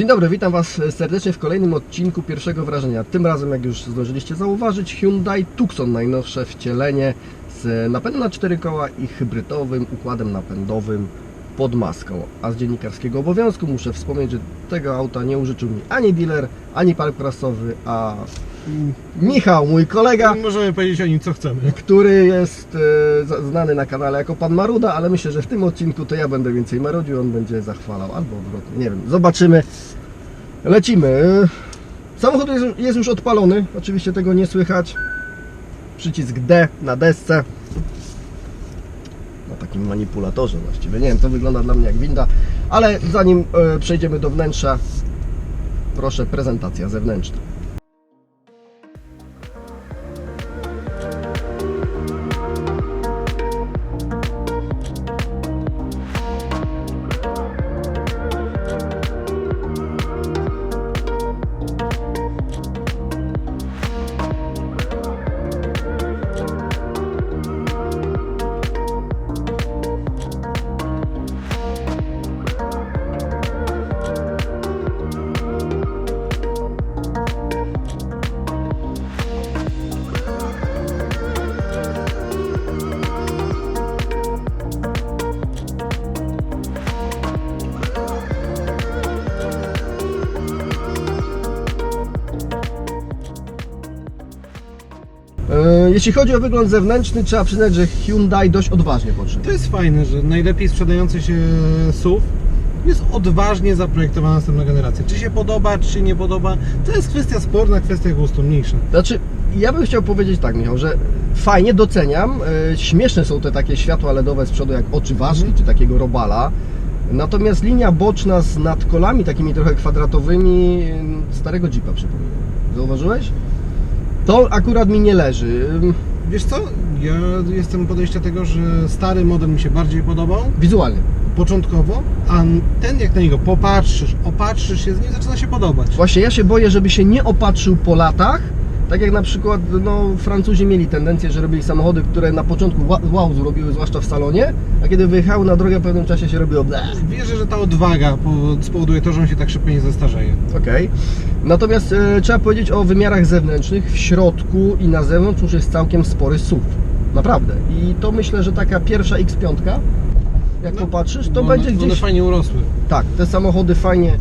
Dzień dobry, witam Was serdecznie w kolejnym odcinku pierwszego wrażenia. Tym razem, jak już zdążyliście zauważyć, Hyundai Tucson, najnowsze wcielenie z napędem na cztery koła i hybrydowym układem napędowym pod maską. A z dziennikarskiego obowiązku muszę wspomnieć, że tego auta nie użyczył mi ani dealer, ani park prasowy, a Michał, mój kolega, Możemy powiedzieć o nim co chcemy. który jest e, za- znany na kanale jako Pan Maruda, ale myślę, że w tym odcinku to ja będę więcej marudził, on będzie zachwalał, albo odwrotnie, nie wiem, zobaczymy. Lecimy. Samochód jest, jest już odpalony, oczywiście tego nie słychać. Przycisk D na desce. Na takim manipulatorze właściwie, nie wiem, to wygląda dla mnie jak winda, ale zanim e, przejdziemy do wnętrza, proszę prezentacja zewnętrzna. Jeśli chodzi o wygląd zewnętrzny, trzeba przyznać, że Hyundai dość odważnie podszedł. To jest fajne, że najlepiej sprzedający się SUV jest odważnie zaprojektowana następna generacja. Czy się podoba, czy nie podoba, to jest kwestia sporna, kwestia gustu, mniejsza. Znaczy, ja bym chciał powiedzieć tak, Michał, że fajnie doceniam. e, Śmieszne są te takie światła LEDowe z przodu, jak oczy ważki, Mhm. czy takiego robala. Natomiast linia boczna z nadkolami takimi trochę kwadratowymi starego Jeepa przypomina. Zauważyłeś? To akurat mi nie leży. Wiesz co, ja jestem podejścia tego, że stary model mi się bardziej podobał, Wizualnie. początkowo, a ten jak na niego popatrzysz, opatrzysz się z nim, zaczyna się podobać. Właśnie ja się boję, żeby się nie opatrzył po latach. Tak jak na przykład no, Francuzi mieli tendencję, że robili samochody, które na początku wow zrobiły, zwłaszcza w salonie, a kiedy wyjechały na drogę w pewnym czasie się robiło bleh. Wierzę, że ta odwaga po- spowoduje to, że on się tak szybko nie zestarzeje. Okej. Natomiast e, trzeba powiedzieć o wymiarach zewnętrznych. W środku i na zewnątrz już jest całkiem spory SUV. Naprawdę. I to myślę, że taka pierwsza X5, jak No, popatrzysz, to będzie one, gdzieś... One fajnie urosły. Tak, te samochody fajnie,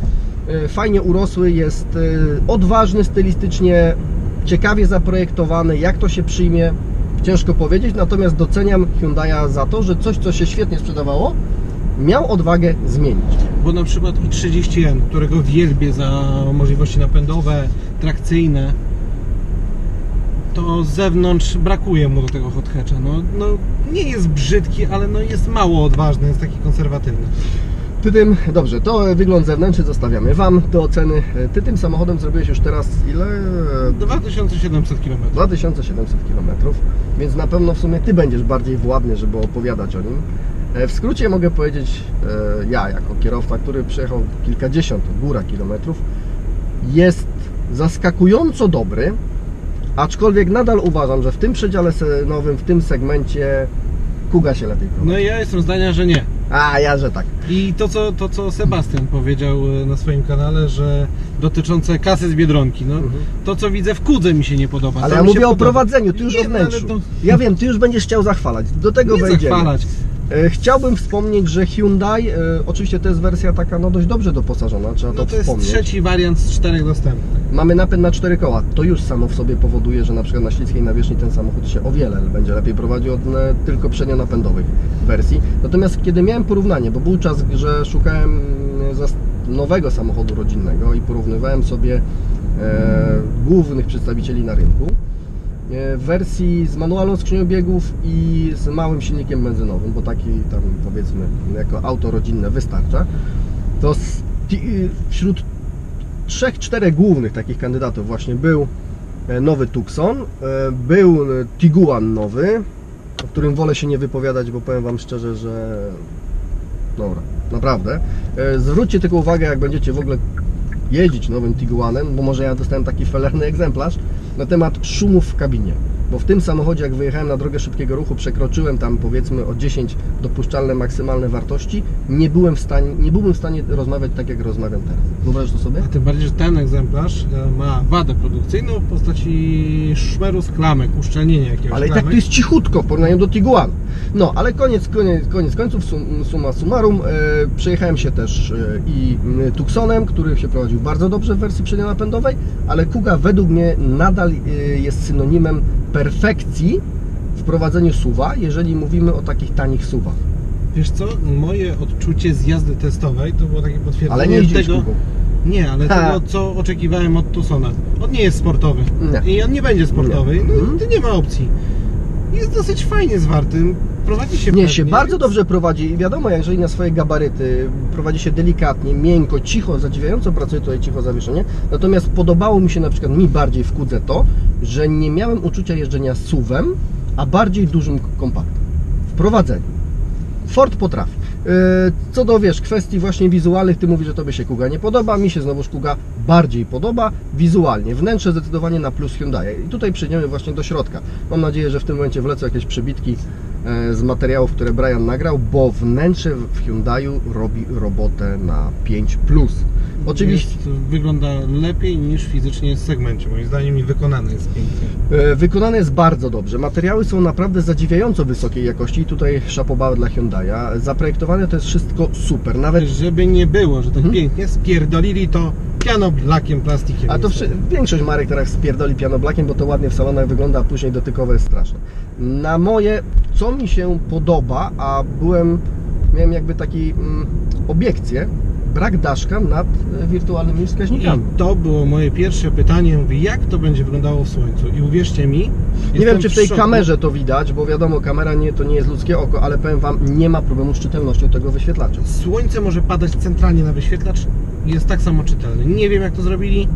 e, fajnie urosły, jest e, odważny stylistycznie, ciekawie zaprojektowany. Jak to się przyjmie, ciężko powiedzieć. Natomiast doceniam Hyundai'a za to, że coś, co się świetnie sprzedawało, miał odwagę zmienić. Bo na przykład i30N, którego wielbię za możliwości napędowe, trakcyjne, to z zewnątrz brakuje mu do tego hot hatcha. No, no nie jest brzydki, ale no jest mało odważny, jest taki konserwatywny. Ty tym, dobrze, to wygląd zewnętrzny zostawiamy Wam do oceny. Ty tym samochodem zrobiłeś już teraz ile? 2700 km. 2700 km, więc na pewno w sumie Ty będziesz bardziej władny, żeby opowiadać o nim. E, W skrócie mogę powiedzieć, e, ja jako kierowca, który przejechał kilkadziesiąt, góra kilometrów, jest zaskakująco dobry, aczkolwiek nadal uważam, że w tym przedziale cenowym, w tym segmencie Kuga się lepiej prowadzi. No i ja jestem zdania, że nie. A, ja, że tak. I to co, to, co Sebastian powiedział e, na swoim kanale, że dotyczące kasy z Biedronki, no Mhm. to co widzę w Kudze mi się nie podoba. Ale ja mówię o podoba. prowadzeniu, ty już Nie, o no, wnętrzu. to- Ja wiem, ty już będziesz chciał zachwalać. Do tego Nie wejdziemy. zachwalać. E, Chciałbym wspomnieć, że Hyundai, e, oczywiście to jest wersja taka no dość dobrze doposażona, trzeba No to to jest wspomnieć. trzeci wariant z czterech dostępnych. Mamy napęd na cztery koła. To już samo w sobie powoduje, że na przykład na śliskiej nawierzchni ten samochód się o wiele będzie lepiej prowadził od e, tylko przednionapędowych wersji. Natomiast kiedy miałem porównanie, bo był czas, że szukałem nowego samochodu rodzinnego i porównywałem sobie e, głównych przedstawicieli na rynku w wersji z manualną skrzynią biegów i z małym silnikiem benzynowym, bo taki tam powiedzmy jako auto rodzinne wystarcza, to ti- wśród trzech, czterech głównych takich kandydatów właśnie był e, nowy Tucson, e, był e, Tiguan nowy, o którym wolę się nie wypowiadać, bo powiem Wam szczerze, że dobra, naprawdę. E, Zwróćcie tylko uwagę, jak będziecie w ogóle jeździć nowym Tiguanem, bo może ja dostałem taki felerny egzemplarz na temat szumów w kabinie. Bo w tym samochodzie, jak wyjechałem na drogę szybkiego ruchu, przekroczyłem tam powiedzmy o 10 dopuszczalne maksymalne wartości, nie byłem w stanie, nie byłbym w stanie rozmawiać tak, jak rozmawiam teraz. Wyobrażasz to sobie? A tym bardziej, że ten egzemplarz e, ma wadę produkcyjną w postaci szmeru z klamek, uszczelnienia jakiegoś Ale i tak to jest cichutko w porównaniu do Tiguan. No, ale koniec, koniec, koniec końców, sum, summa summarum, e, przejechałem się też e, i Tucsonem, który się prowadził bardzo dobrze w wersji przednionapędowej, ale Kuga według mnie nadal jest synonimem perfekcji w prowadzeniu suwa, jeżeli mówimy o takich tanich suwach. Wiesz co, moje odczucie z jazdy testowej to było takie potwierdzenie Ale nie tego... Nie, ale Ha. tego, co oczekiwałem od Tucsona. On nie jest sportowy. Nie. I on nie będzie sportowy. Nie. No, Mhm. to nie ma opcji. Jest dosyć fajnie zwartym. Prowadzi się Nie, pewnie, się bardzo więc- dobrze prowadzi i wiadomo, jeżeli na swoje gabaryty prowadzi się delikatnie, miękko, cicho, zadziwiająco pracuje tutaj cicho zawieszenie. Natomiast podobało mi się na przykład mi bardziej w Kudze to, że nie miałem uczucia jeżdżenia suwem, a bardziej dużym kompaktem. W prowadzeniu. Ford potrafi. Yy, Co do wiesz, kwestii właśnie wizualnych, ty mówisz, że tobie się Kuga nie podoba, mi się znowuż Kuga bardziej podoba wizualnie. Wnętrze zdecydowanie na plus Hyundai. I tutaj przejdziemy właśnie do środka. Mam nadzieję, że w tym momencie wlecą jakieś przebitki e, z materiałów, które Brian nagrał, bo wnętrze w Hyundaiu robi robotę na 5 plus. Oczywiście Jest, wygląda lepiej niż fizycznie w segmencie. Moim zdaniem i wykonany jest pięknie. e, wykonane jest bardzo dobrze. Materiały są naprawdę zadziwiająco wysokiej jakości tutaj szapobały dla Hyundai'a. Zaprojektowane to jest wszystko super. Nawet Żeby nie było, że tak Mhm. pięknie spierdolili to pianoblakiem, plastikiem. A to wszy- większość marek teraz spierdoli pianoblakiem, bo to ładnie w salonach wygląda, a później dotykowe jest straszne. Na moje, co mi się podoba, a byłem, miałem jakby taki mm, obiekcję, brak daszka nad e, wirtualnymi wskaźnikami. I to było moje pierwsze pytanie. Mówię, jak to będzie wyglądało w słońcu? I uwierzcie mi, Nie wiem, czy w tej szoku. kamerze to widać, bo wiadomo, kamera nie, to nie jest ludzkie oko, ale powiem Wam, nie ma problemu z czytelnością tego wyświetlacza. Słońce może padać centralnie na wyświetlacz. Jest tak samo czytelny. Nie wiem, jak to zrobili,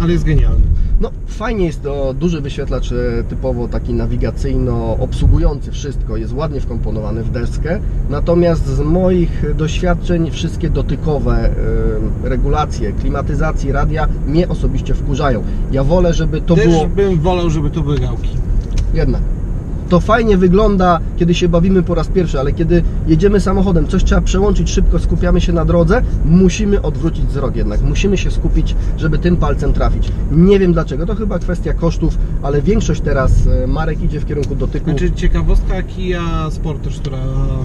ale jest genialny. No, fajnie jest to duży wyświetlacz e, typowo taki nawigacyjno obsługujący wszystko, jest ładnie wkomponowany w deskę. Natomiast z moich doświadczeń wszystkie dotykowe e, regulacje, klimatyzacji, radia mnie osobiście wkurzają. Ja wolę, żeby to Też było bym wolał, żeby tu były gałki. jednak. To fajnie wygląda, kiedy się bawimy po raz pierwszy, ale kiedy jedziemy samochodem, coś trzeba przełączyć szybko, skupiamy się na drodze, musimy odwrócić wzrok jednak. Musimy się skupić, żeby tym palcem trafić. Nie wiem dlaczego, to chyba kwestia kosztów, ale większość teraz e, marek idzie w kierunku dotyku. Znaczy ciekawostka Kia Sportage, która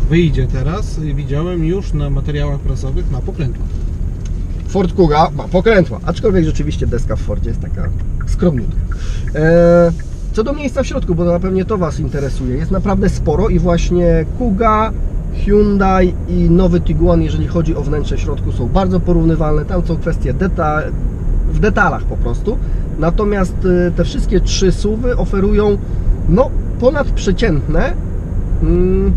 wyjdzie teraz, widziałem już na materiałach prasowych ma pokrętła. Ford Kuga ma pokrętła, aczkolwiek rzeczywiście deska w Fordzie jest taka skromniutka. E, co do miejsca w środku, bo na pewno to Was interesuje, jest naprawdę sporo i właśnie Kuga, Hyundai i nowy Tiguan, jeżeli chodzi o wnętrze w środku, są bardzo porównywalne. Tam są kwestie deta w detalach po prostu. Natomiast e, te wszystkie trzy SUVy oferują no, ponadprzeciętne mm,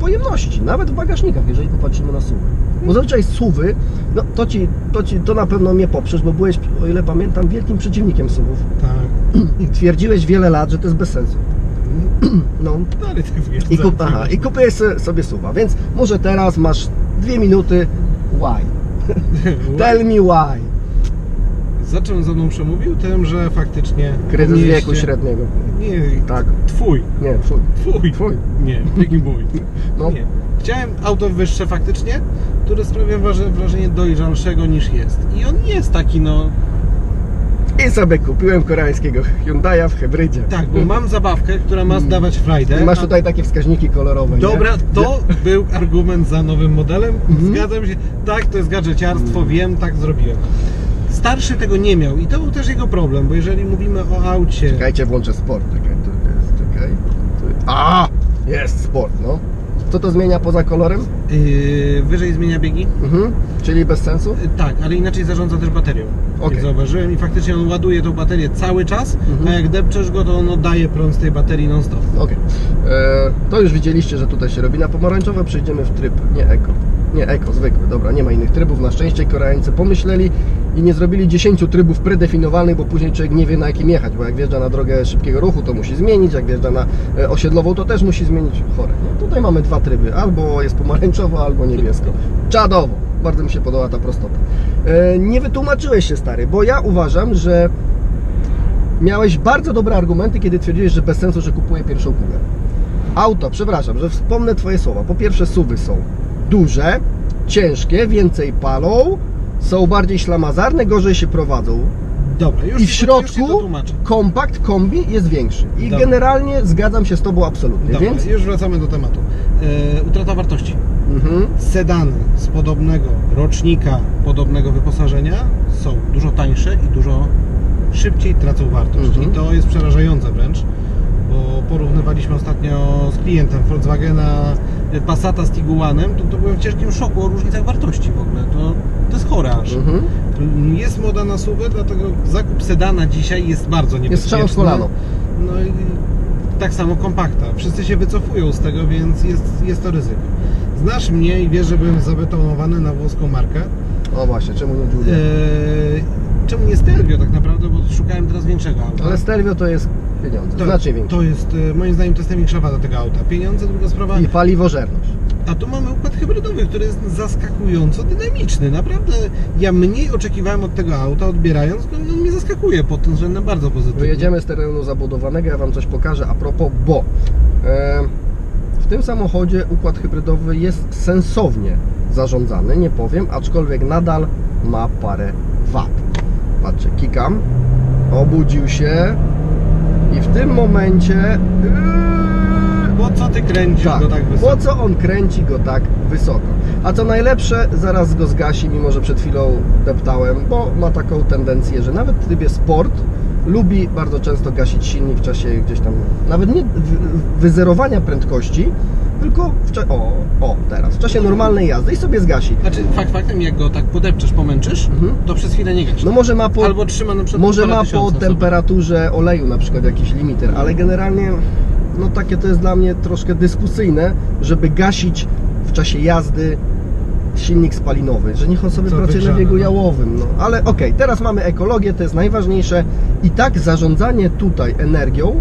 pojemności, nawet w bagażnikach, jeżeli popatrzymy na SUVy. Bo zazwyczaj SUVy, no to ci, to ci, to na pewno mnie poprzesz, bo byłeś, o ile pamiętam, wielkim przeciwnikiem SUVów. Tak. I twierdziłeś wiele lat, że to jest bez sensu. No. Dalej tak. I, kup, aha, i kupiłeś sobie SUVa, więc może teraz masz dwie minuty. Why? Tell me why. Za czym za mną przemówił? Tym, że faktycznie... Kryzys mieście- wieku średniego. Nie, Tak. twój. Nie, twój. Twój. Twój. Nie, jaki mój. No. Nie. Chciałem auto wyższe faktycznie, które sprawia wraże- wrażenie dojrzalszego niż jest. I on nie jest taki, no... I sobie kupiłem koreańskiego Hyundai'a w hybrydzie. Tak, bo mam zabawkę, która ma zdawać frajdę. I masz tutaj takie wskaźniki kolorowe. nie? Dobra, to był argument za nowym modelem. Mhm. Zgadzam się. Tak, to jest gadżeciarstwo, wiem, tak zrobiłem. Starszy tego nie miał i to był też jego problem, bo jeżeli mówimy o aucie... Czekajcie, włączę sport. Czekaj, tu jest, czekaj. Tu... A! Jest sport, no. Co to zmienia poza kolorem? Yy, wyżej zmienia biegi? Mhm. Czyli bez sensu? Yy, tak, ale inaczej zarządza też baterią. Jak zauważyłem i faktycznie on ładuje tą baterię cały czas, Mhm. a jak depczesz go, to on oddaje prąd z tej baterii non stop. Okej. E, To już widzieliście, że tutaj się robi na pomarańczowe. Przejdziemy w tryb nie eko. Nie eko, zwykły. Dobra, nie ma innych trybów. Na szczęście Koreańcy pomyśleli i nie zrobili 10 trybów predefiniowanych, bo później człowiek nie wie na jakim jechać. Bo jak wjeżdża na drogę szybkiego ruchu, to musi zmienić. Jak wjeżdża na e, osiedlową, to też musi zmienić. Chore. No, tutaj mamy dwa tryby. Albo jest pomarańczowo, albo niebiesko. Czadowo. Bardzo mi się podoba ta prostota. E, Nie wytłumaczyłeś się, stary, bo ja uważam, że miałeś bardzo dobre argumenty, kiedy twierdziłeś, że bez sensu, że kupuję pierwszą kulę. Auto, przepraszam, że wspomnę Twoje słowa. Po pierwsze, suwy są duże, ciężkie, więcej palą, są bardziej ślamazarne, gorzej się prowadzą. Dobra, już I w już środku tłumaczę. kompakt kombi jest większy. I Dobra. generalnie zgadzam się z Tobą absolutnie. Dobra, Więc już wracamy do tematu. E, utrata wartości. mhm. Sedany z podobnego rocznika, podobnego wyposażenia są dużo tańsze i dużo szybciej tracą wartość. Mhm. I to jest przerażające wręcz, bo porównywaliśmy ostatnio z klientem Volkswagena Passata z Tiguanem, to, to byłem w ciężkim szoku o różnicach wartości w ogóle. To, to jest chore aż. Mhm. Jest moda na suwy, dlatego zakup sedana dzisiaj jest bardzo niebezpieczny. Jest kolano. No i tak samo kompakta. Wszyscy się wycofują z tego, więc jest, jest to ryzyko. Znasz mnie i wiesz, że byłem zabetonowany na włoską markę. O właśnie, czemu nie Giulia? Eee, czemu nie Stelvio tak naprawdę, bo szukałem teraz większego auta. Ale Stelvio to jest pieniądze, to, znacznie większe. to jest, e, moim zdaniem, to jest największa wada tego auta. Pieniądze, druga sprawa. I paliwożerność. A tu mamy układ hybrydowy, który jest zaskakująco dynamiczny. Naprawdę ja mniej oczekiwałem od tego auta, odbierając go, no mnie zaskakuje pod tym względem bardzo pozytywnie. Wyjedziemy z terenu zabudowanego, ja Wam coś pokażę a propos, bo w tym samochodzie układ hybrydowy jest sensownie zarządzany, nie powiem, aczkolwiek nadal ma parę wad. Patrzcie, kikam, obudził się tym momencie... Po co ty kręcisz Tak, go tak wysoko? po co on kręci go tak wysoko? A co najlepsze, zaraz go zgasi, mimo że przed chwilą deptałem, bo ma taką tendencję, że nawet w trybie sport lubi bardzo często gasić silnik w czasie gdzieś tam, nawet nie wyzerowania prędkości, tylko w czasie, o, o, teraz, w czasie normalnej jazdy i sobie zgasi. Znaczy, fakt faktem, jak go tak podepczesz, pomęczysz, Mhm. to przez chwilę nie gaśnie. No może ma po, Albo trzyma na przykład może ma po na temperaturze oleju na przykład jakiś limiter, ale generalnie no takie to jest dla mnie troszkę dyskusyjne, żeby gasić w czasie jazdy silnik spalinowy, że niech on sobie Co pracuje na wygrzane, biegu no. jałowym. No. Ale okej, teraz mamy ekologię, to jest najważniejsze i tak zarządzanie tutaj energią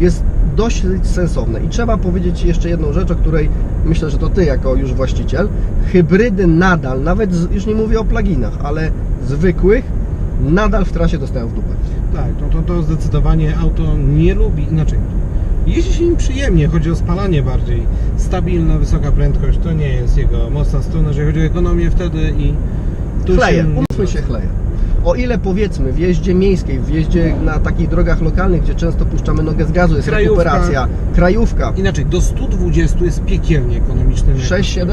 jest dość sensowne. I trzeba powiedzieć jeszcze jedną rzecz, o której myślę, że to Ty jako już właściciel, hybrydy nadal, nawet z, już nie mówię o pluginach, ale zwykłych, nadal w trasie dostają w dupę. Tak, no to, to zdecydowanie auto nie lubi, inaczej. Jeździ się nim przyjemnie, chodzi o spalanie bardziej. Stabilna, wysoka prędkość to nie jest jego mocna strona, jeżeli chodzi o ekonomię wtedy i tu Chleje, się... umówmy się, chleje. O ile powiedzmy w jeździe miejskiej, w jeździe na takich drogach lokalnych, gdzie często puszczamy nogę z gazu, jest Krajówka. rekuperacja, krajówka, Inaczej, do 120 jest piekielnie ekonomiczny. 6-7,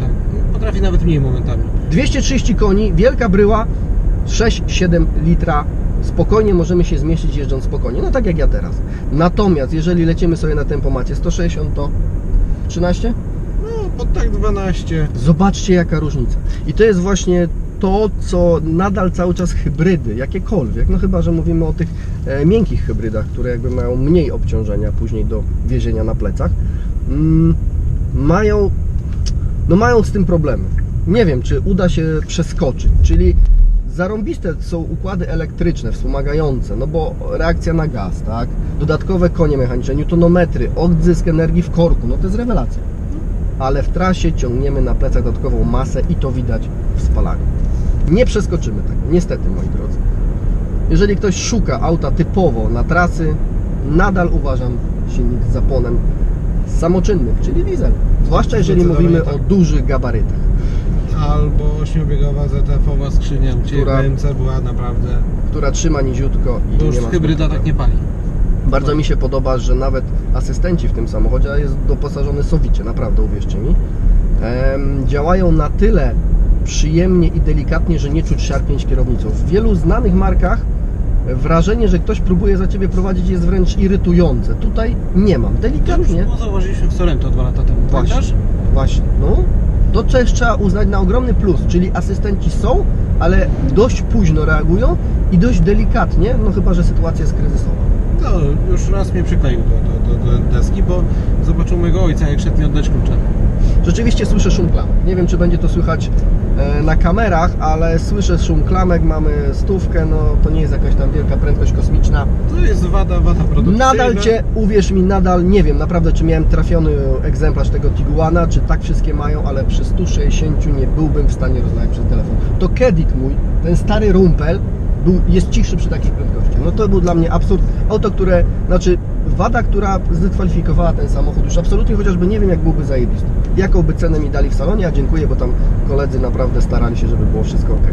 Tak, potrafi nawet mniej momentami. 230 koni, wielka bryła, 6-7 litra, spokojnie możemy się zmieścić jeżdżąc spokojnie, no tak jak ja teraz. Natomiast jeżeli lecimy sobie na tempomacie 160 to 13? No, pod tak 12. Zobaczcie jaka różnica. I to jest właśnie to, co nadal cały czas hybrydy, jakiekolwiek, no chyba, że mówimy o tych e, miękkich hybrydach, które jakby mają mniej obciążenia później do wiezienia na plecach, mm, mają, no mają z tym problemy. Nie wiem, czy uda się przeskoczyć, czyli zarąbiste są układy elektryczne, wspomagające, no bo reakcja na gaz, tak, dodatkowe konie mechaniczne, newtonometry, odzysk energii w korku, no to jest rewelacja ale w trasie ciągniemy na plecach dodatkową masę i to widać w spalaniu. Nie przeskoczymy tego, niestety moi drodzy. Jeżeli ktoś szuka auta typowo na trasy, nadal uważam silnik z zaponem samoczynnym, czyli diesel. Zwłaszcza jeżeli mówimy tak. o dużych gabarytach. Albo 8-biegowa ZF-owa skrzynia, gdzie Która- BMC była naprawdę... która trzyma niziutko i To już nie ma hybryda tak nie pali. Bardzo mi się podoba, że nawet asystenci w tym samochodzie jest doposażony sowicie, naprawdę uwierzcie mi. Działają na tyle przyjemnie i delikatnie, że nie czuć szarpnięć kierownicą. W wielu znanych markach wrażenie, że ktoś próbuje za ciebie prowadzić jest wręcz irytujące. Tutaj nie mam. To Delikatnie. było zauważyliśmy w Sorento dwa lata temu. Właśnie. Pamiętasz? Właśnie. No. To też trzeba uznać na ogromny plus, czyli asystenci są, ale dość późno reagują i dość delikatnie, no chyba, że sytuacja jest kryzysowa. No, już raz mnie przykleił do, do, do, do deski, bo zobaczył mojego ojca, jak szedł mi oddać klucze. Rzeczywiście słyszę szum klamek. Nie wiem, czy będzie to słychać na kamerach, ale słyszę szum klamek, mamy stówkę, no to nie jest jakaś tam wielka prędkość kosmiczna. To jest wada, wada produkcyjna. Nadal Cię, uwierz mi, nadal nie wiem naprawdę, czy miałem trafiony egzemplarz tego Tiguana, czy tak wszystkie mają, ale przy 160 nie byłbym w stanie rozmawiać przez telefon. To Kedik mój, ten stary rumpel, był, jest cichszy przy takich prędkościach. No to był dla mnie absurd. Auto, które, znaczy wada, która zdyskwalifikowała ten samochód już absolutnie, chociażby nie wiem jak byłby zajebisty. Jaką by cenę mi dali w salonie, a dziękuję, bo tam koledzy naprawdę starali się, żeby było wszystko ok.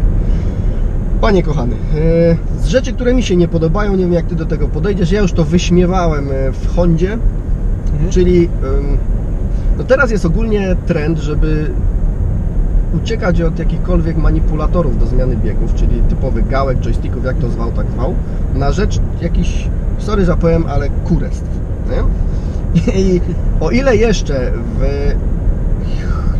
Panie kochany, e, z rzeczy, które mi się nie podobają, nie wiem jak Ty do tego podejdziesz, ja już to wyśmiewałem e, w Hondzie, Mhm. Czyli no teraz jest ogólnie trend, żeby uciekać od jakichkolwiek manipulatorów do zmiany biegów, czyli typowych gałek, joysticków, jak to zwał, tak zwał, na rzecz jakichś, sorry za powiem, ale kurestw. Nie? I o ile jeszcze w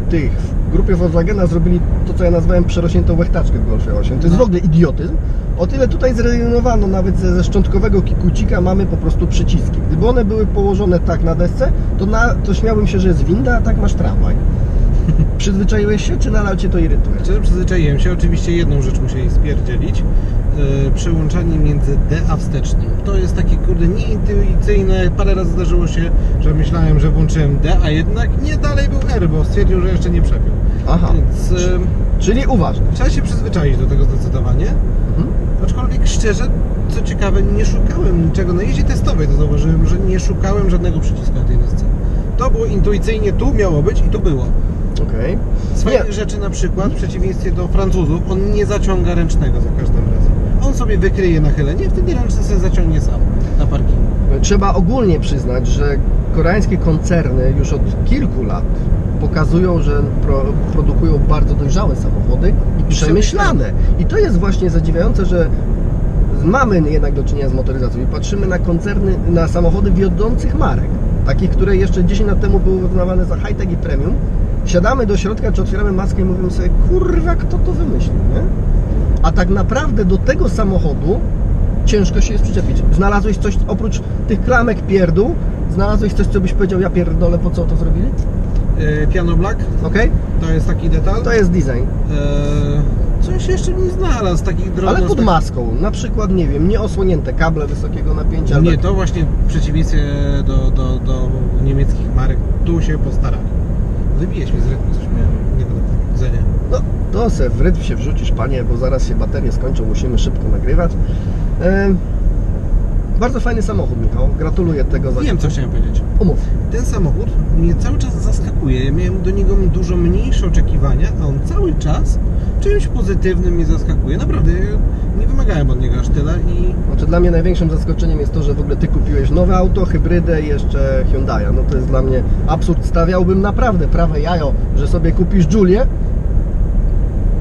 tych w grupie Volkswagena zrobili to, co ja nazwałem przerośniętą łechtaczkę w Golfie 8, to jest w No. ogóle idiotyzm, o tyle tutaj zrezygnowano nawet ze, ze szczątkowego kikucika mamy po prostu przyciski. Gdyby one były położone tak na desce, to, na, to śmiałbym się, że jest winda, a tak masz tramwaj. Przyzwyczaiłeś się, czy nadal Cię to irytuje? Szczerze przyzwyczaiłem się, oczywiście jedną rzecz musieli spierdzielić. Yy, przełączanie między D a wstecznym. To jest takie kurde nieintuicyjne. Parę razy zdarzyło się, że myślałem, że włączyłem D, a jednak nie dalej był R, bo stwierdził, że jeszcze nie przebił. Aha, Więc yy, czyli uważaj. trzeba się przyzwyczaić do tego zdecydowanie. Mhm. Aczkolwiek szczerze, co ciekawe, nie szukałem niczego. Na jeździe testowej to zauważyłem, że nie szukałem żadnego przycisku na tej desce. To było intuicyjnie, tu miało być i tu było. Okej. Z Nie. rzeczy na przykład, w przeciwieństwie do Francuzów, on nie zaciąga ręcznego za każdym razem. On sobie wykryje nachylenie, wtedy ręczny sobie zaciągnie sam na parkingu. Trzeba ogólnie przyznać, że koreańskie koncerny już od kilku lat pokazują, że pro, produkują bardzo dojrzałe samochody i przemyślane. I to jest właśnie zadziwiające, że mamy jednak do czynienia z motoryzacją i patrzymy na koncerny, na samochody wiodących marek, takich, które jeszcze 10 lat temu były uznawane za high-tech i premium. Siadamy do środka, czy otwieramy maskę i mówimy sobie, kurwa, kto to wymyślił, nie? A tak naprawdę do tego samochodu ciężko się jest przyczepić. Znalazłeś coś oprócz tych klamek pierdół? Znalazłeś coś, co byś powiedział, ja pierdolę, po co to zrobili? E, Piano Black Ok? to jest taki detal. To jest design. E, coś jeszcze nie znalazł, takich drobnych. Ale pod maską. Na przykład, nie wiem, nieosłonięte kable wysokiego napięcia. Nie, tak- to właśnie w przeciwieństwie do, do, do niemieckich marek, tu się postarali. Wybijesz mnie z rytmu, coś miałem nie do powiedzenia. No, to se w rytm się wrzucisz, panie, bo zaraz się baterie skończą, musimy szybko nagrywać. Bardzo fajny samochód, Michał. Gratuluję tego za Wiem, co chciałem powiedzieć. Umów. Ten samochód mnie cały czas zaskakuje. Ja miałem do niego dużo mniejsze oczekiwania, a on cały czas czymś pozytywnym mnie zaskakuje. Naprawdę, nie wymagałem od niego aż tyle i Znaczy dla mnie największym zaskoczeniem jest to, że w ogóle ty kupiłeś nowe auto, hybrydę i jeszcze Hyundai'a. No to jest dla mnie absurd. Stawiałbym naprawdę prawe jajo, że sobie kupisz Julię,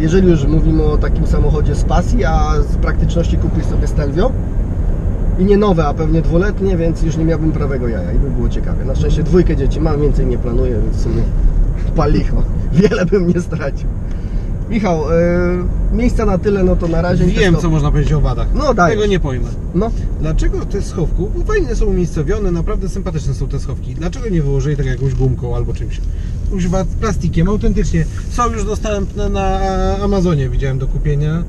jeżeli już mówimy o takim samochodzie z pasji, a z praktyczności kupisz sobie Stelvio i nie nowe, a pewnie dwuletnie, więc już nie miałbym prawego jaja i by było ciekawie. Na szczęście dwójkę dzieci mam, więcej nie planuję, więc w sumie palicho. Wiele bym nie stracił. Michał, yy, miejsca na tyle, no to na razie... wiem, co można powiedzieć o wadach. No, dajesz. Tego nie pojmę. No, Dlaczego te schowki, bo fajnie są umiejscowione, naprawdę sympatyczne są te schowki. Dlaczego nie wyłożyli tak jakąś gumką albo czymś? Używa plastikiem, autentycznie. Są już dostępne na Amazonie, widziałem do kupienia.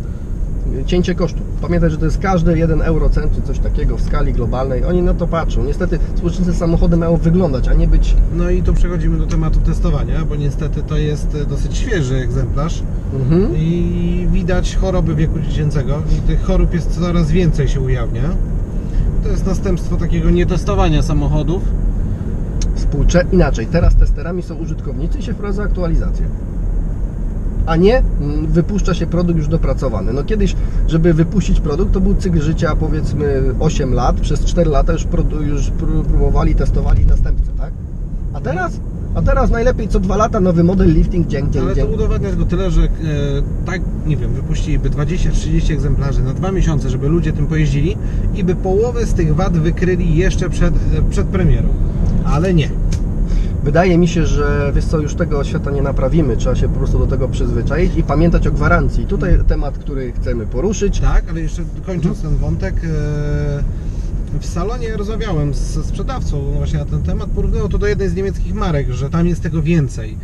Cięcie kosztów. Pamiętaj, że to jest każdy 1 eurocent czy coś takiego w skali globalnej. Oni na to patrzą. Niestety współczesne samochody mają wyglądać, a nie być. No i tu przechodzimy do tematu testowania, bo niestety to jest e, dosyć świeży egzemplarz Mhm. i widać choroby wieku dziecięcego i tych chorób jest coraz więcej się ujawnia. To jest następstwo takiego nietestowania samochodów. Współcze... Inaczej, teraz testerami są użytkownicy i się wprowadza aktualizację. A nie mm, wypuszcza się produkt już dopracowany. No kiedyś, żeby wypuścić produkt, to był cykl życia powiedzmy 8 lat. Przez 4 lata już, już pró- próbowali, testowali następcę, tak? A teraz? A teraz najlepiej co 2 lata nowy model lifting, dzień, Ale dzień. to udowadnia tylko tyle, że e, tak, nie wiem, wypuściliby 20-30 egzemplarzy na dwa miesiące, żeby ludzie tym pojeździli i by połowę z tych wad wykryli jeszcze przed, e, przed premierą. Ale nie. Wydaje mi się, że wiesz co, już tego świata nie naprawimy. Trzeba się po prostu do tego przyzwyczaić i pamiętać o gwarancji. Tutaj temat, który chcemy poruszyć. Tak, ale jeszcze kończąc ten wątek, e, w salonie rozmawiałem z sprzedawcą właśnie na ten temat, porównywał to do jednej z niemieckich marek, że tam jest tego więcej.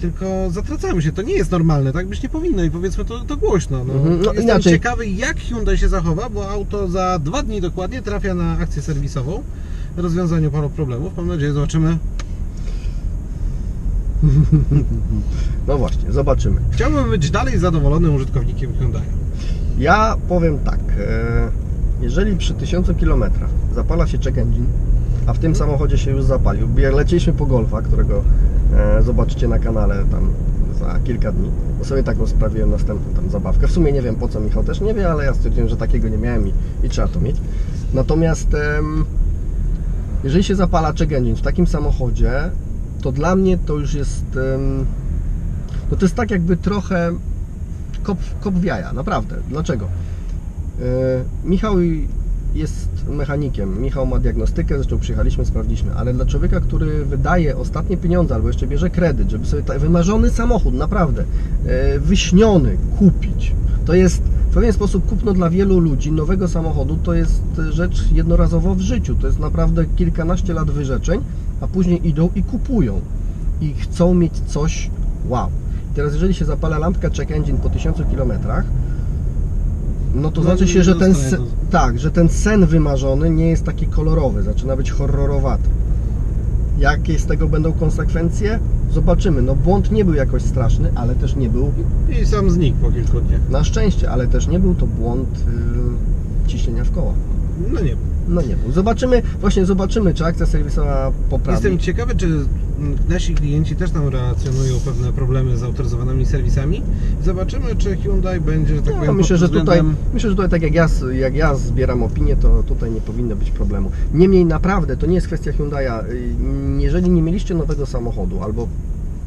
Tylko zatracamy się, to nie jest normalne, tak być nie powinno i powiedzmy to, to głośno. No, Mhm, no Jestem inaczej. ciekawy jak Hyundai się zachowa, bo auto za dwa dni dokładnie trafia na akcję serwisową, rozwiązaniu paru problemów. Mam nadzieję, zobaczymy. No właśnie, zobaczymy. Chciałbym być dalej zadowolonym użytkownikiem Hyundai. Ja powiem tak. E, jeżeli przy 1000 km zapala się check engine, a w tym samochodzie się już zapalił, leciliśmy po Golfa, którego e, zobaczycie na kanale tam za kilka dni, bo sobie taką sprawiłem następną tam zabawkę. W sumie nie wiem po co Michał też nie wie, ale ja stwierdziłem, że takiego nie miałem i, i trzeba to mieć. Natomiast jeżeli się zapala check engine w takim samochodzie, to dla mnie to już jest no to jest tak jakby trochę kop, kop w jaja, naprawdę. Dlaczego? Yy, Michał jest mechanikiem, Michał ma diagnostykę, zresztą przyjechaliśmy, sprawdziliśmy, ale dla człowieka, który wydaje ostatnie pieniądze albo jeszcze bierze kredyt, żeby sobie wymarzony samochód, naprawdę, yy, wyśniony kupić, to jest w pewien sposób kupno dla wielu ludzi nowego samochodu, to jest rzecz jednorazowa w życiu, to jest naprawdę kilkanaście lat wyrzeczeń, a później idą i kupują i chcą mieć coś wow. I teraz jeżeli się zapala lampka check engine po 1000 km, no to No, znaczy się, że ten, zostaje se- to. tak, że ten sen wymarzony nie jest taki kolorowy, zaczyna być horrorowaty. Jakie z tego będą konsekwencje? Zobaczymy. No błąd nie był jakoś straszny, ale też nie był, I sam znikł po kilku dniach. na szczęście, ale też nie był to błąd yy, ciśnienia w koła. No nie. No nie był. Zobaczymy, właśnie zobaczymy, czy akcja serwisowa poprawi. Jestem ciekawy, czy nasi klienci też nam relacjonują pewne problemy z autoryzowanymi serwisami. Zobaczymy, czy Hyundai będzie, że tak No, powiem, myślę, że tutaj, myślę, że tutaj tak jak ja, jak ja zbieram opinię, to tutaj nie powinno być problemu. Niemniej naprawdę to nie jest kwestia Hyundai'a. Y, Jeżeli nie mieliście nowego samochodu albo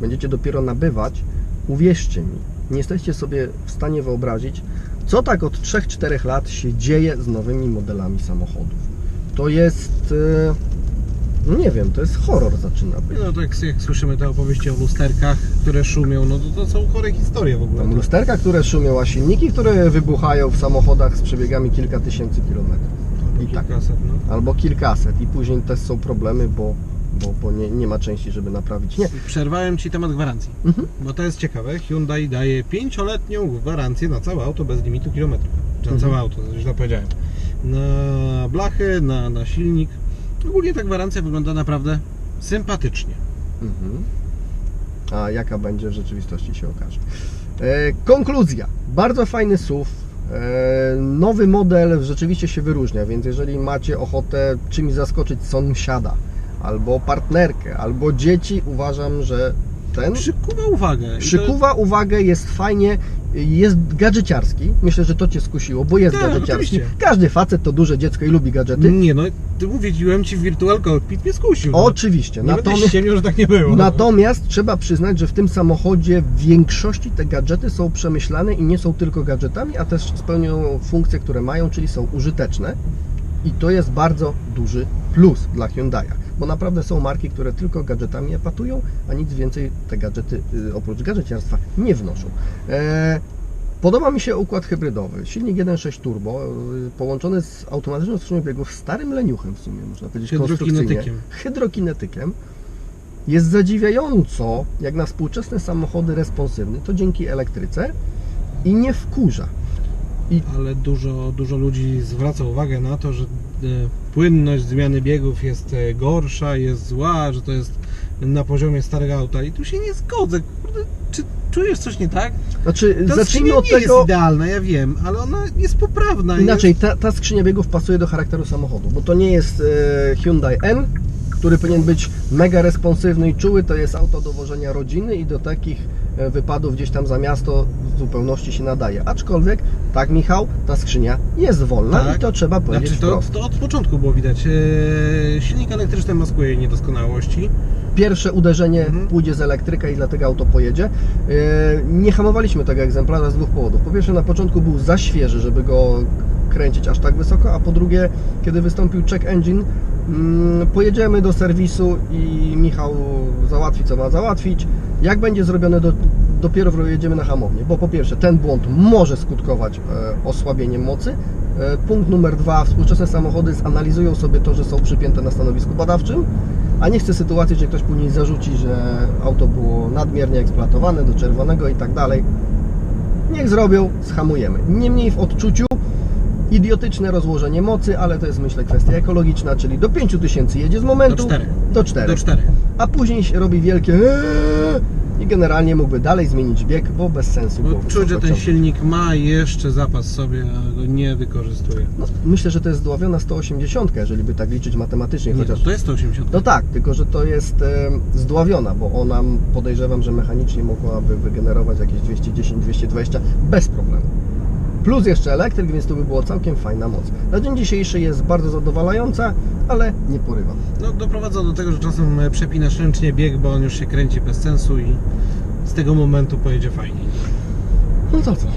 będziecie dopiero nabywać, uwierzcie mi, nie jesteście sobie w stanie wyobrazić, co tak od 3-4 lat się dzieje z nowymi modelami samochodów. To jest, y, no nie wiem, to jest horror zaczyna być. No tak jak słyszymy te opowieści o lusterkach, które szumią, no to, to są chore historie w ogóle. Tam lusterka, które szumią, a silniki, które wybuchają w samochodach z przebiegami kilka tysięcy kilometrów. I tak. Kilkaset, no. albo kilkaset i później też są problemy, bo, bo, bo nie, nie ma części, żeby naprawić. Nie. Przerwałem Ci temat gwarancji, Mhm. bo to jest ciekawe. Hyundai daje 5-letnią gwarancję na całe auto bez limitu kilometrów. Na Mhm. całe auto, źle powiedziałem. Na blachy, na, na silnik. Ogólnie ta gwarancja wygląda naprawdę sympatycznie. Mhm. A jaka będzie w rzeczywistości się okaże. E, konkluzja. Bardzo fajny SUV. E, nowy model rzeczywiście się wyróżnia, więc jeżeli macie ochotę czymś zaskoczyć sąsiada, albo partnerkę, albo dzieci, uważam, że ten Przykuwa uwagę. Przykuwa uwagę, jest fajnie, jest gadżeciarski. Myślę, że to Cię skusiło, bo jest Tak, gadżeciarski. oczywiście. Każdy facet to duże dziecko i lubi gadżety. Nie no, ty mówiłem Ci Virtual Cockpit mnie skusił. no. Oczywiście. Nie Natomiast, że tak nie było. natomiast trzeba przyznać, że w tym samochodzie w większości te gadżety są przemyślane i nie są tylko gadżetami, a też spełniają funkcje, które mają, czyli są użyteczne. I to jest bardzo duży plus dla Hyundai'a, bo naprawdę są marki, które tylko gadżetami epatują, a nic więcej te gadżety y, oprócz gadżeciarstwa nie wnoszą. E, Podoba mi się układ hybrydowy. Silnik 1.6 turbo y, połączony z automatyczną skrzynią biegów, starym leniuchem w sumie, można powiedzieć. Hydrokinetykiem. Hydrokinetykiem. Jest zadziwiająco, jak na współczesne samochody responsywny, to dzięki elektryce i nie wkurza. Ale dużo, dużo ludzi zwraca uwagę na to, że e, płynność zmiany biegów jest e, gorsza, jest zła, że to jest na poziomie starego auta. I tu się nie zgodzę. Kurde, czy czujesz coś nie tak? Znaczy, Ta zacznijmy od nie tego. jest idealna, ja wiem, ale ona jest poprawna. Inaczej, ta, ta skrzynia biegów pasuje do charakteru samochodu, bo to nie jest e, Hyundai N, który powinien być mega responsywny i czuły, to jest auto do wożenia rodziny i do takich e, wypadów gdzieś tam za miasto w zupełności się nadaje. Aczkolwiek, tak Michał, ta skrzynia jest wolna Tak. i to trzeba powiedzieć Znaczy to, to od początku było widać. E, silnik elektryczny maskuje niedoskonałości. Pierwsze uderzenie Mhm. pójdzie z elektryka i dlatego auto pojedzie. E, Nie hamowaliśmy tego egzemplarza z dwóch powodów. Po pierwsze, na początku był za świeży, żeby go kręcić aż tak wysoko, a po drugie, kiedy wystąpił check engine, pojedziemy do serwisu i Michał załatwi, co ma załatwić. Jak będzie zrobione, do, dopiero jedziemy na hamownię, bo po pierwsze, ten błąd może skutkować e, osłabieniem mocy. E, punkt numer dwa, współczesne samochody zanalizują sobie to, że są przypięte na stanowisku badawczym, a nie chcę sytuacji, że ktoś później zarzuci, że auto było nadmiernie eksploatowane do czerwonego i tak dalej. Niech zrobią, schamujemy. Niemniej w odczuciu idiotyczne rozłożenie mocy, ale to jest myślę kwestia ekologiczna, czyli do 5000 jedzie z momentu Do czterech. do 4. Do czterech. a później się robi wielkie eee, i generalnie mógłby dalej zmienić bieg, bo bez sensu Bo było czuć, że ten silnik ma jeszcze zapas sobie, a go nie wykorzystuje. No, myślę, że to jest zdławiona 180, jeżeli by tak liczyć matematycznie, Nie, chociaż... to jest 180. No tak, tylko że to jest e, zdławiona, bo ona podejrzewam, że mechanicznie mogłaby wygenerować jakieś 210-220 bez problemu. Plus jeszcze elektryk, więc to by było całkiem fajna moc. Na dzień dzisiejszy jest bardzo zadowalająca, ale nie porywa. No doprowadza do tego, że czasem e, przepinasz ręcznie bieg, bo on już się kręci bez sensu i z tego momentu pojedzie fajnie. No to co?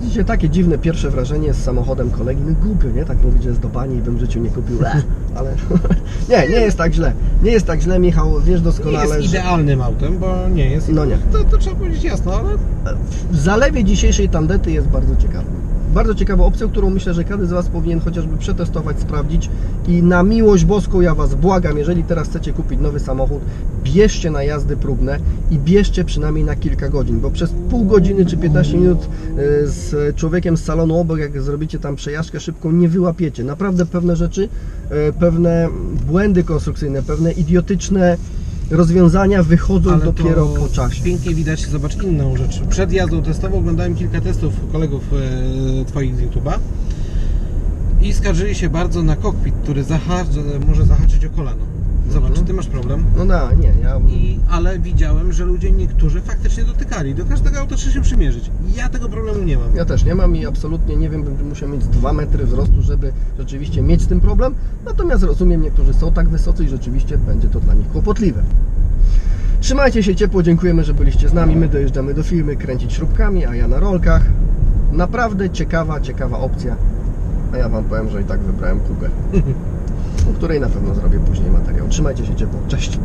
Widzicie, takie dziwne pierwsze wrażenie z samochodem kolegi. No głupio, nie? Tak mówić, że jest do bani i bym w życiu nie kupił. Ale nie, nie jest tak źle. Nie jest tak źle, Michał, wiesz Nie doskonale, jest że idealnym autem, bo nie jest. No nie. To, to trzeba powiedzieć jasno, ale w zalewie dzisiejszej tandety jest bardzo ciekawy. Bardzo ciekawą opcją, którą myślę, że każdy z Was powinien chociażby przetestować, sprawdzić i na miłość boską ja Was błagam, jeżeli teraz chcecie kupić nowy samochód, bierzcie na jazdy próbne i bierzcie przynajmniej na kilka godzin, bo przez pół godziny czy 15 minut y, z człowiekiem z salonu obok, jak zrobicie tam przejażdżkę szybką, nie wyłapiecie. Naprawdę pewne rzeczy, y, pewne błędy konstrukcyjne, pewne idiotyczne rozwiązania wychodzą ale dopiero po czasie. Pięknie widać, zobacz inną rzecz. Przed jazdą testową oglądałem kilka testów kolegów e, Twoich z YouTube'a i skarżyli się bardzo na kokpit, który zahacz, może zahaczyć o kolano. Zobacz, Mhm. czy Ty masz problem? No da, nie, ja... I, ale widziałem, że ludzie niektórzy faktycznie dotykali. Do każdego auta trzeba się przymierzyć. Ja tego problemu nie mam. Ja też nie mam i absolutnie nie wiem, bym musiał mieć 2 metry wzrostu, żeby rzeczywiście mieć z tym problem. Natomiast rozumiem, niektórzy są tak wysocy i rzeczywiście będzie to dla nich kłopotliwe. Trzymajcie się ciepło, dziękujemy, że byliście z nami. My dojeżdżamy do firmy kręcić śrubkami, a ja na rolkach. Naprawdę ciekawa, ciekawa opcja. A ja Wam powiem, że i tak wybrałem Kugę, o której na pewno zrobię później materiał. Trzymajcie się ciepło, cześć!